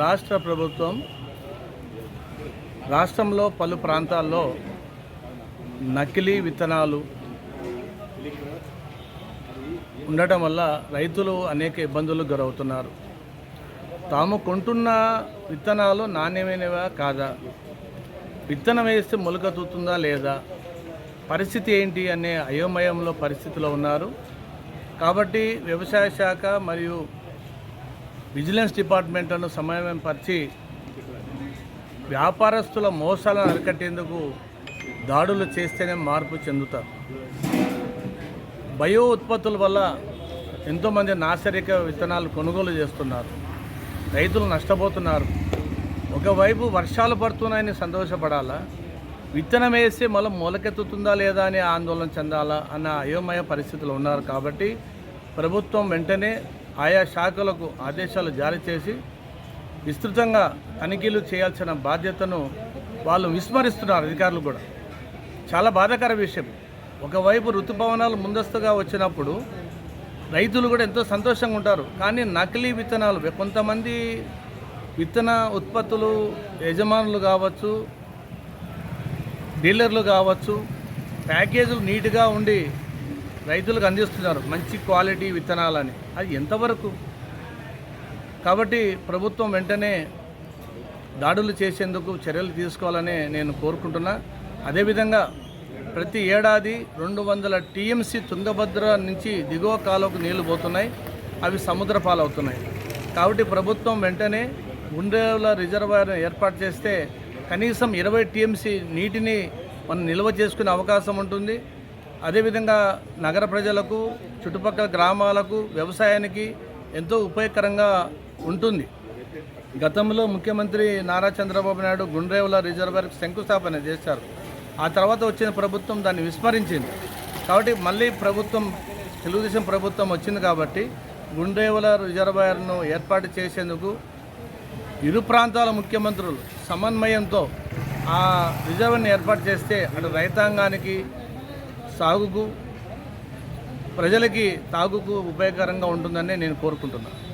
రాష్ట్ర ప్రభుత్వం రాష్ట్రంలో పలు ప్రాంతాల్లో నకిలీ విత్తనాలు ఉండటం వల్ల రైతులు అనేక ఇబ్బందులకు గురవుతున్నారు. తాము కొంటున్న విత్తనాలు నాణ్యమైనవా కాదా? విత్తనం వేస్తే మొలకెత్తుతుందా లేదా? పరిస్థితి ఏంటి అనే అయోమయంలో పరిస్థితిలో ఉన్నారు. కాబట్టి వ్యవసాయ శాఖ మరియు విజిలెన్స్ డిపార్ట్మెంట్లను సమన్వయం పరిచి వ్యాపారస్తుల మోసాలను అరికట్టేందుకు దాడులు చేస్తేనే మార్పు చెందుతారు. బయో ఉత్పత్తుల వల్ల ఎంతోమంది నాసరిక విత్తనాలు కొనుగోలు చేస్తున్నారు. రైతులు నష్టపోతున్నారు. ఒకవైపు వర్షాలు పడుతున్నాయని సంతోషపడాలా? విత్తనం వేస్తే మళ్ళీ మొలకెత్తుతుందా లేదా అని ఆందోళన చెందాలా? అన్న అయోమయ పరిస్థితులు ఉన్నారు కాబట్టి ప్రభుత్వం వెంటనే ఆయా శాఖలకు ఆదేశాలు జారీ చేసి విస్తృతంగా తనిఖీలు చేయాల్సిన బాధ్యతను వాళ్ళు విస్మరిస్తున్నారు అధికారులు కూడా. చాలా బాధాకర విషయం. ఒకవైపు ఋతుపవనాలు ముందస్తుగా వచ్చినప్పుడు రైతులు కూడా ఎంతో సంతోషంగా ఉంటారు. కానీ నకిలీ విత్తనాలు కొంతమంది విత్తన ఉత్పత్తులు యజమానులు కావచ్చు డీలర్లు కావచ్చు ప్యాకేజీలు నీట్గా ఉండి రైతులకు అందిస్తున్నారు. మంచి క్వాలిటీ విత్తనాలని. అది ఎంతవరకు? కాబట్టి ప్రభుత్వం వెంటనే దాడులు చేసేందుకు చర్యలు తీసుకోవాలని నేను కోరుకుంటున్నా. అదేవిధంగా ప్రతి ఏడాది రెండు వందల టీఎంసీ తుంగభద్ర నుంచి దిగువ కాలువకు నీళ్ళు పోతున్నాయి. అవి సముద్ర పాలవుతున్నాయి. కాబట్టి ప్రభుత్వం వెంటనే గుండెల రిజర్వాయర్ ఏర్పాటు చేస్తే కనీసం ఇరవై టీఎంసీ నీటిని మనం నిల్వ చేసుకునే అవకాశం ఉంటుంది. అదేవిధంగా నగర ప్రజలకు చుట్టుపక్కల గ్రామాలకు వ్యవసాయానికి ఎంతో ఉపయోగకరంగా ఉంటుంది. గతంలో ముఖ్యమంత్రి నారా చంద్రబాబు నాయుడు గుండ్రేవుల రిజర్వాయర్కి శంకుస్థాపన చేశారు. ఆ తర్వాత వచ్చిన ప్రభుత్వం దాన్ని విస్మరించింది. కాబట్టి మళ్ళీ ప్రభుత్వం తెలుగుదేశం ప్రభుత్వం వచ్చింది కాబట్టి గుండ్రేవుల రిజర్వాయర్ను ఏర్పాటు చేసేందుకు ఇరు ప్రాంతాల ముఖ్యమంత్రులు సమన్వయంతో ఆ రిజర్వర్ని ఏర్పాటు చేస్తే అటు రైతాంగానికి సాగుకు ప్రజలకి తాగుకు ఉపయోగకరంగా ఉంటుందని నేను కోరుకుంటున్నాను